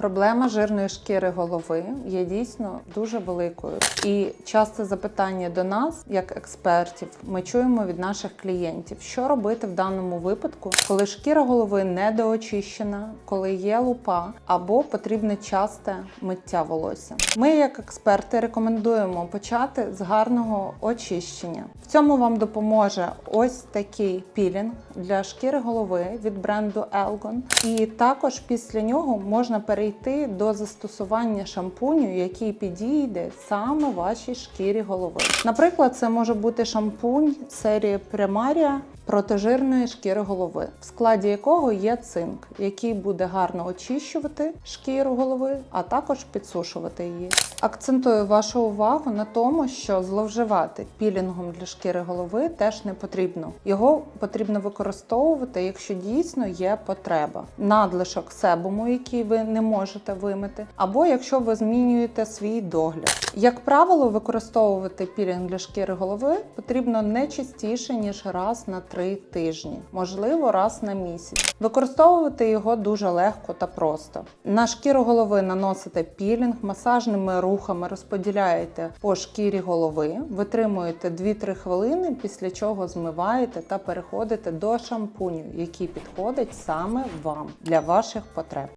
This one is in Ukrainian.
Проблема жирної шкіри голови є дійсно дуже великою. І часте запитання до нас, як експертів, ми чуємо від наших клієнтів, що робити в даному випадку, коли шкіра голови недоочищена, коли є лупа або потрібне часте миття волосся. Ми, як експерти, рекомендуємо почати з гарного очищення. В цьому вам допоможе ось такий пілінг для шкіри голови від бренду Elgon. І також після нього можна перейти до застосування шампуню, який підійде саме вашій шкірі голови. Наприклад, це може бути шампунь серії Primaria проти жирної шкіри голови, в складі якого є цинк, який буде гарно очищувати шкіру голови, а також підсушувати її. Акцентую вашу увагу на тому, що зловживати пілінгом для шкіри голови теж не потрібно. Його потрібно використовувати, якщо дійсно є потреба. Надлишок себуму, який ви не можете вимити, або якщо ви змінюєте свій догляд. Як правило, використовувати пілінг для шкіри голови потрібно не частіше ніж раз на три тижні, можливо, раз на місяць. Використовувати його дуже легко та просто. На шкіру голови наносите пілінг, масажними рухами розподіляєте по шкірі голови, витримуєте 2-3 хвилини, після чого змиваєте та переходите до шампуню, який підходить саме вам для ваших потреб.